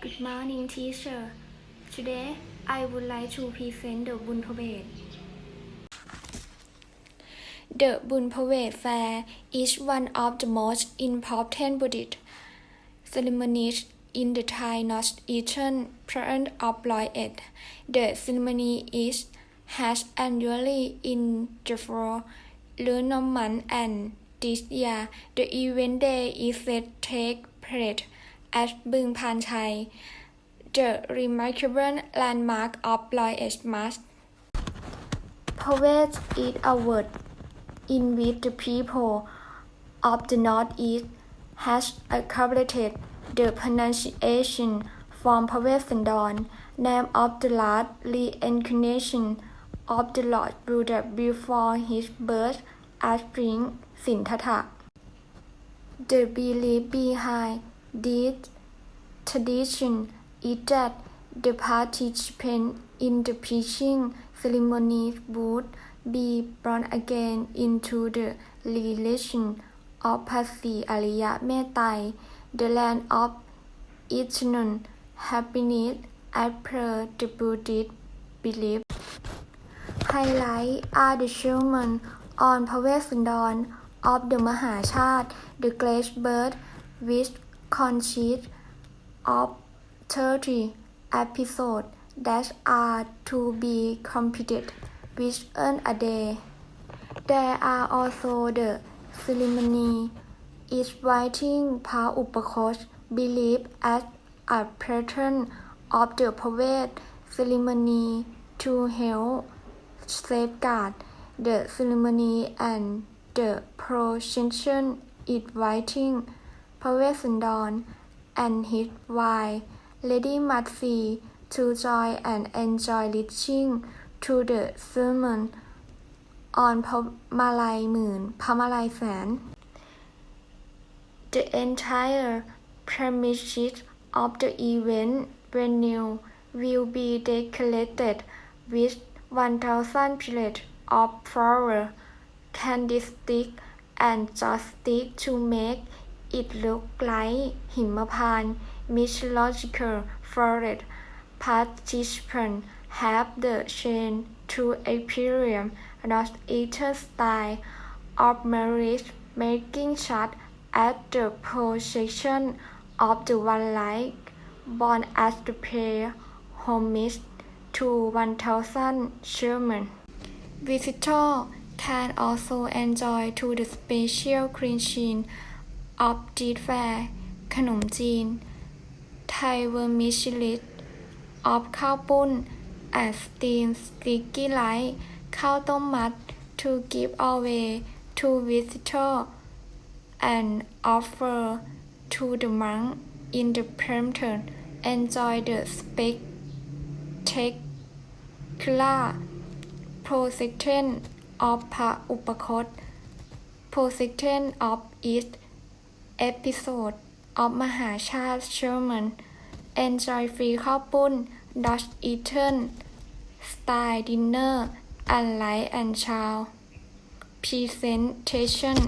Good morning, teacher. Today, I would like to present the Bun Parade. The Bun Parade Fair is one of the most important Buddhist ceremonies in the Thai Northeastern part of Loyet. The ceremony is held annually in the fall lunar month and this year the event day is set take place at Bung Pan Chai, the remarkable landmark of Loyet March. Parade is a word in which the people of the Northeast has accepted the pronunciation from Pavesandon, name of the last reincarnation of the Lord Buddha before his birth at Spring Sinthatha. The belief behind this tradition is that the participants in the preaching ceremony would be born again into the religion of พระศรีอริยเมตไตร the land of eternal happiness as per the Buddhist belief. Highlights are the sermon on พระเวสสันดร of the มหาชาติ the great birth which consists of 30 episodes that are to be completed within a day. There are also the ceremony inviting Paupakos believed as a pattern of the poet ceremony to help safeguard the ceremony and the procession inviting พระเวสสันดร and his wife Lady Matsi to join and enjoy listening to the sermon on พระมาลัยหมื่นพระมาลัยแสน The entire premises of the event venue will be decorated with 1,000 pallets of flower, candlesticks, and joysticks to make it looked like Himaphan mythological Forest participants have the chance to experience northeastern style of marriage making shot at the procession of the one like born as the pair homage to 1,000 Sherman. Visitors can also enjoy to the special creation ออฟจีดแฟร์ขนมจีน ไทเวอร์มิชิลิตออฟข้าวปุ้นแอสตีนสติกกี้ไลท์ข้าวต้มมัด to give away to visitor and offer to the monk in the Brampton enjoy the spectacular procession of พระอุปคต procession of East เอพิโซดออฟมหาชาติเชอร์แมน Enjoy Free ข้าวปุ้น Dutch Eaten Style Dinner and Light and Child Presentation